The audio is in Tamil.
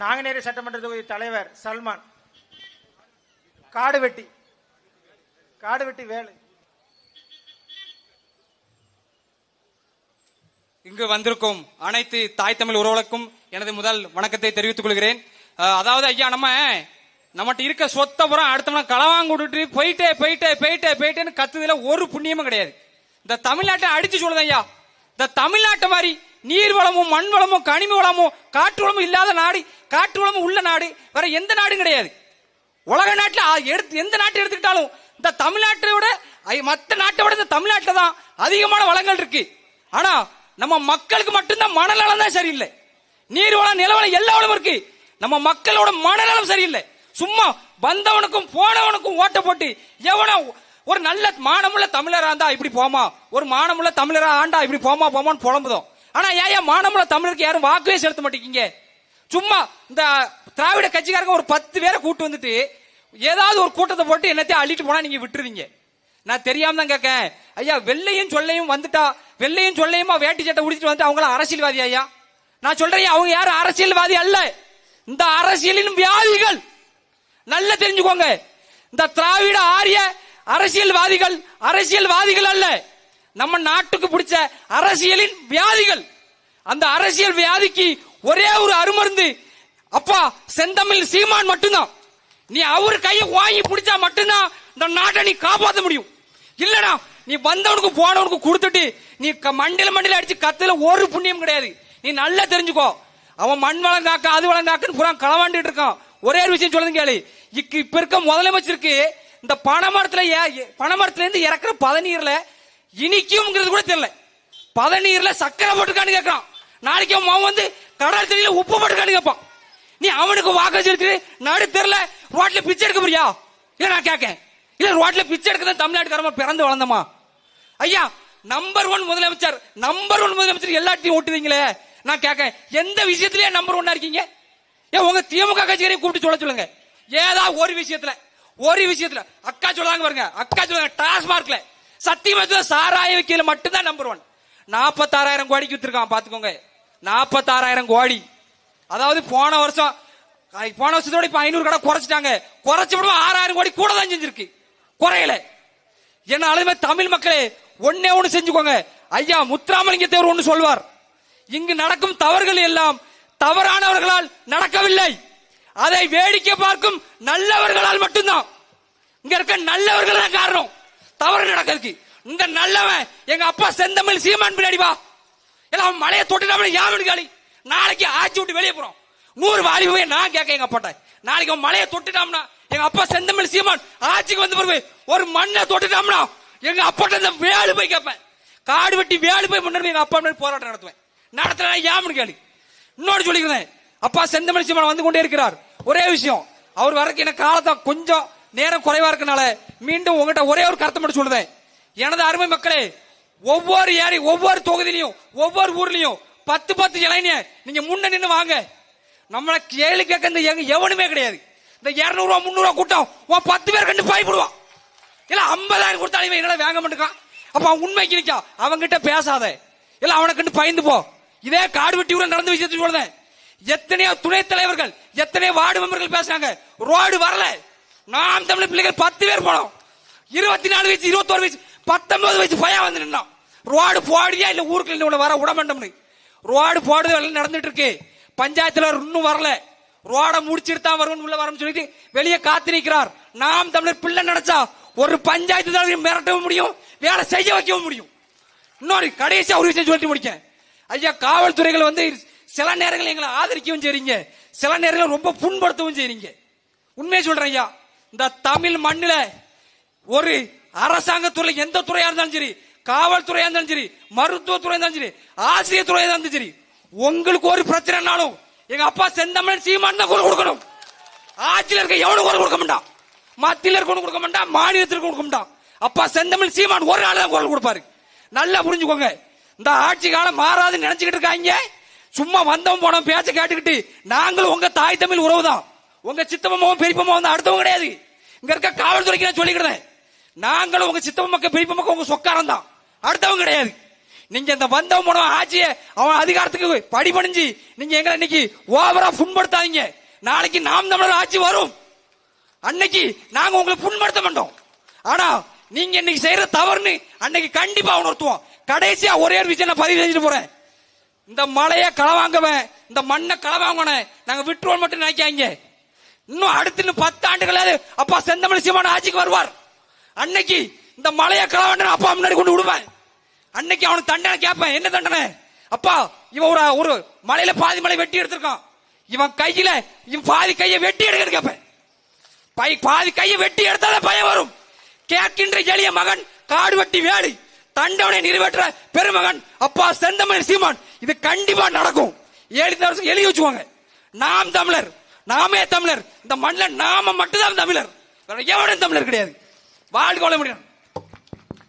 நாங்குநேரி சட்டமன்ற தொகுதி தலைவர் சல்மான். காடு வெட்டி காடு வெட்டி வேலு. இங்கு வந்திருக்கும் அனைத்து தாய் தமிழ் உறவுகளுக்கும் எனது முதல் வணக்கத்தை தெரிவித்துக் கொள்கிறேன். அதாவது ஐயா நம்ம நம்மகிட்ட இருக்க சொத்தை புறம் அடுத்தவன களவாங்க விட்டுட்டு போயிட்டே போயிட்டே போயிட்டே போயிட்டேன்னு கத்துதுல ஒரு புண்ணியமும் கிடையாது. இந்த தமிழ்நாட்டை அடிச்சு சொல்லுது ஐயா. இந்த தமிழ்நாட்டை மாதிரி நீர் வளமும் மண் வளமும் கனிம வளமும் காற்று வளமும் இல்லாத நாடு காற்று வளமும் உள்ள நாடு வேற எந்த நாடும் கிடையாது. உலக நாட்டில் எடுத்து எந்த நாட்டை எடுத்துக்கிட்டாலும் இந்த தமிழ்நாட்டை விட மற்ற நாட்டை விட இந்த தமிழ்நாட்டில் தான் அதிகமான வளங்கள் இருக்கு. ஆனா நம்ம மக்களுக்கு மட்டும்தான் மனநலம் தான் சரியில்லை. நீர் வளம் நிலவளம் எல்லா வளமும் இருக்கு. நம்ம மக்களோட மனநலம் சரியில்லை. சும்மா வந்தவனுக்கும் போனவனுக்கும் ஓட்ட போட்டு எவனோ ஒரு நல்ல மானமுள்ள தமிழரா இருந்தா இப்படி போமா? ஒரு மானமுள்ள தமிழரா ஆண்டா இப்படி போமா போமான்னு புலம்புதோம். ஆனா ஏன் மானமுள்ள தமிழருக்கு யாரும் வாக்குவே செலுத்த மாட்டேங்க? சும்மா இந்த திராவிட கட்சிக்காரங்க ஒரு பத்து பேரை கூட்டு வந்துட்டு ஏதாவது ஒரு கூட்டத்தை போட்டு என்னத்தையும் அள்ளிட்டு போனா நீங்க விட்டுருவீங்க. நான் தெரியாம தான் கேட்கேன் ஐயா வெள்ளையும் சொல்லையும் வந்துட்டா வெள்ளையும் சொல்லையுமா வேட்டி சட்டை உடிச்சிட்டு வந்து அவங்கள அரசியல்வாதி ஐயா? நான் சொல்றேன் அவங்க யாரும் அரசியல்வாதி அல்ல. இந்த அரசியலின் வியாதிகள் நல்லா தெரிஞ்சுக்கோங்க. இந்த திராவிட ஆரிய அரசியல்வாதிகள் அரசியல்வாதிகள் அல்ல. நம்ம நாட்டுக்கு பிடிச்ச அரசியலின் வியாதிகள். அந்த அரசியல் வியாதிக்கு ஒரே ஒரு அருமருந்து அப்பா செந்தமிழ் சீமான் மட்டும்தான். நீ அவர் கையை வாங்கி பிடிச்சா மட்டும்தான் இந்த நாட்டை நீ காப்பாற்ற முடியும். இல்லடா நீ வந்தவனுக்கு போனவனுக்கு கொடுத்துட்டு நீ க- மண்டில மண்டில அடிச்சு கத்துல ஒரு புண்ணியம் கிடையாது. நீ நல்லா தெரிஞ்சுக்கோ. அவன் மண் வளம் காக்க அது வளம் காக்குன்னு புறம் களவாண்டிட்டு இருக்கான். ஒரே ஒரு விஷயம் சொல்லுங்க கேளு. இக்கு இப்ப இருக்க முதலமைச்சருக்கு இந்த பனைமரத்துல ஏ- பனைமரத்துல இருந்து இறக்குற பதநீர்ல இனிக்கும்ங்கிறது கூட தெரியல. பதநீர்ல சக்கரை போட்டுக்கான்னு கேட்கறான் நாளைக்கு அவன் மகன் வந்து கடல் தண்ணியில உப்பு போட்டுக்கான்னு கேட்பான் நீ அவனுக்கு வாக்கு செலுத்திட்டு நடு தெரியல ரோட்ல பிச்சை எடுக்க முடியா இல்ல நான் கேட்கேன் இல்ல ரோட்ல பிச்சை எடுக்க தான் தமிழ்நாட்டுக்காரமா பிறந்து வளர்ந்தமா? ஐயா நம்பர் ஒன் முதலமைச்சர் நம்பர் ஒன் முதலமைச்சர் எல்லாத்தையும் ஓட்டுவீங்களே? நான் கேட்கேன் எந்த விஷயத்திலேயே நம்பர் ஒன்னா இருக்கீங்க? ஏன் உங்க திமுக கட்சியை கூப்பிட்டு சொல்ல சொல்லுங்க. ஏதாவது ஒரு விஷயத்துல. ஒரு விஷயத்துல அக்கா சொல்லுவாங்க பாருங்க அக்கா சொல்றாங்க டாஸ்மார்க்ல சத்தியமத்துல சாராய வைக்கல மட்டும்தான் நம்பர் ஒன் நாற்பத்தாறாயிரம் கோடிக்கு வித்துருக்கான் பாத்துக்கோங்க. நாற்பத்தாறாயிரம் கோடி. அதாவது போன வருஷம் போன வருஷத்தோட இப்ப ஐநூறு கடை குறைச்சிட்டாங்க. குறைச்சு விடுவோம் ஆறாயிரம் கோடி கூட தான் செஞ்சிருக்கு. குறையல. என்னாலுமே தமிழ் மக்களே ஒன்னே ஒண்ணு செஞ்சுக்கோங்க. ஐயா முத்துராமலிங்க தேவர் ஒண்ணு சொல்வார் இங்கு நடக்கும் தவறுகள் எல்லாம் தவறானவர்களால் நடக்கவில்லை. அதை வேடிக்கை பார்க்கும் நல்லவர்களால் மட்டும்தான். இங்க இருக்க நல்லவர்கள் தான் காரணம். தவறு நடக்கிறதுக்கு. இந்த நல்லவன் எங்க அப்பா செந்தமிழ் சீமான் பின்னாடி வா. எல்லாம் அவன் மலையை தொட்டுட்டாம யாவனு காலி? நாளைக்கு ஆட்சி விட்டு வெளியே போறோம். நூறு வாலி போய் நான் கேட்க எங்க அப்பாட்ட. நாளைக்கு மலையை தொட்டுட்டாம்னா எங்க அப்பா செந்தமிழ் சீமான் ஆட்சிக்கு வந்து பிறகு ஒரு மண்ணை தொட்டுட்டாம்னா எங்க அப்பாட்ட இந்த வேலு போய் கேட்பேன். காடு வெட்டி வேலு போய் முன்னாடி எங்க அப்பா முன்னாடி போராட்டம் நடத்துவேன். நடத்துறா யாமனு கேளு இன்னொன்று சொல்லிக்கிறேன். அப்பா செந்தமிழ் சீமான் வந்து கொண்டே இருக்கிறார். ஒரே விஷயம் அவர் வரக்கு எனக்கு காலத்தை கொஞ்சம் நேரம் குறைவா இருக்கனால மீண்டும் உங்ககிட்ட ஒரே ஒரு கருத்தை மட்டும் சொல்லுதேன். எனது அருமை மக்களே ஒவ்வொரு ஏரி ஒவ்வொரு தொகுதியிலையும் ஒவ்வொரு ஊர்லயும் பத்து பத்து இளைஞ நீங்க முன்ன நின்று வாங்க. நம்மள கேள்வி கேட்க இந்த எங்க எவனுமே கிடையாது. இந்த இரநூறுவா முந்நூறுவா கூட்டம் உன் பத்து பேர் கண்டு பயப்படுவான். இல்ல ஐம்பதாயிரம் கொடுத்தாலும் என்னடா வேங்க வாங்க மாட்டேக்கான் அப்ப அவன் உண்மைக்கு நிக்கா. அவன்கிட்ட பேசாத. இல்ல அவனை கண்டு பயந்து போ. இதே காடு வெட்டி கூட நடந்த விஷயத்தை சொல்றேன் எத்தனையோ துணைத் தலைவர்கள் எத்தனையோ வார்டு மெம்பர்கள் பேசுறாங்க. ரோடு வரல. நாம் தமிழ் பிள்ளைகள் பத்து பேர் போனோம். இருபத்தி நாலு வயசு இருபத்தோரு வயசு பத்தொன்பது வயசு பையன் வந்து நின்னோம் ரோடு போடியா இல்ல ஊருக்குள்ள இருந்து உள்ள வர விட மாட்டோம்னு. ரோடு போடுறது எல்லாம் நடந்துட்டு இருக்கு. பஞ்சாயத்துல இன்னும் வரல. ரோட முடிச்சிட்டு தான் வரும்னு உள்ள வரணும்னு சொல்லிட்டு வெளியே காத்து நிற்கிறார் நாம் தமிழர் பிள்ளை நினைச்சா ஒரு பஞ்சாயத்து தலைவரையும் மிரட்டவும் முடியும் வேலை செய்ய வைக்கவும் முடியும். இன்னொரு கடைசியா ஒரு விஷயம் சொல்லிட்டு முடிக்க ஐயா காவல்துறைகள் வந்து சில நேரங்கள் எங்களை ஆதரிக்கவும் செய்றீங்க. சில நேரங்கள் ரொம்ப புண்படுத்தவும் செய்றீங்க. உண்மையை சொல்றேன் ஐயா இந்த தமிழ் மண்ணில் ஒரு அரசாங்கத்துறை எந்த துறையா இருந்தாலும் சரி காவல்துறையா இருந்தாலும் சரி மருத்துவத்துறையா இருந்தாலும் சரி ஆசிரியர் துறையா இருந்தாலும் சரி உங்களுக்கு ஒரு பிரச்சனைனாலும் எங்க அப்பா செந்தமிழன் சீமான் தான் குரல் கொடுக்கணும். ஆட்சியில் இருக்க எவனும் குரல் கொடுக்க மாட்டான். மத்தியில் இருக்கணும் கொடுக்க மாட்டான் மாநிலத்திற்கு கொடுக்க மாட்டான். அப்பா செந்தமிழ் சீமான் ஒரு நாள் தான் குரல் கொடுப்பாரு. நல்லா புரிஞ்சுக்கோங்க. இந்த ஆட்சி காலம் மாறாதுன்னு நினைச்சுக்கிட்டு இருக்காங்க. சும்மா வந்தவன் போனவன் பேச்ச கேட்டுக்கிட்டு நாங்களும் உங்க தாய் தமிழ் உறவு தான் உங்க சித்தப்பமாவும் பெரியப்பமாவும் வந்து அடுத்தவங்க கிடையாது. இங்க இருக்க காவல்துறைக்கு நான் சொல்லிக்கிறேன் நாங்களும் உங்க சித்தப்ப மக்கள் பெரியப்ப மக்கள் உங்க சொக்காரம் தான் அடுத்தவங்க கிடையாது. நீங்க இந்த வந்தவன் போனவன் ஆட்சிய அவன் அதிகாரத்துக்கு படிபணிஞ்சு நீங்க எங்களை இன்னைக்கு ஓவரா புண்படுத்தாதீங்க. நாளைக்கு நாம் தமிழர் ஆட்சி வரும். அன்னைக்கு நாங்க உங்களை புண்படுத்த மாட்டோம். ஆனா நீங்க இன்னைக்கு செய்யற தவறுன்னு அன்னைக்கு கண்டிப்பா உணர்த்துவோம் கடைசியா ஒரே ஒரு விஷயம் நான் பதிவு செஞ்சுட்டு போறேன். இந்த மலையை களவாங்குவேன் இந்த மண்ணை களவாங்கன நாங்க விட்டுருவோம் மட்டும் நினைக்காங்க இன்னும் அடுத்து இன்னும் பத்து ஆண்டுகளாவது அப்பா செந்தமிழ் சீமான ஆட்சிக்கு வருவார். அன்னைக்கு இந்த மலையை களவாண்ட அப்பா முன்னாடி கொண்டு விடுவேன் அன்னைக்கு அவனுக்கு தண்டனை கேட்பேன். என்ன தண்டனை? அப்பா இவன் ஒரு ஒரு மலையில பாதி மலை வெட்டி எடுத்திருக்கான். இவன் கையில இவன் பாதி கையை வெட்டி எடுக்கிறது கேட்பேன். பை பாதி கையை வெட்டி எடுத்தாலே பயம் வரும். கேட்கின்ற எளிய மகன் காடு வெட்டி வேலி தண்டவனை நிறைவேற்ற பெருமகன் அப்பா செந்தமன் சீமான். இது கண்டிப்பா நடக்கும். ஏழு எழுதி வச்சுக்கோங்க. நாம் தமிழர் நாமே தமிழர். இந்த மண்ணில் நாம மட்டும்தான் தமிழர். எவனும் தமிழர் கிடையாது. வாழ்க்கை முடியும்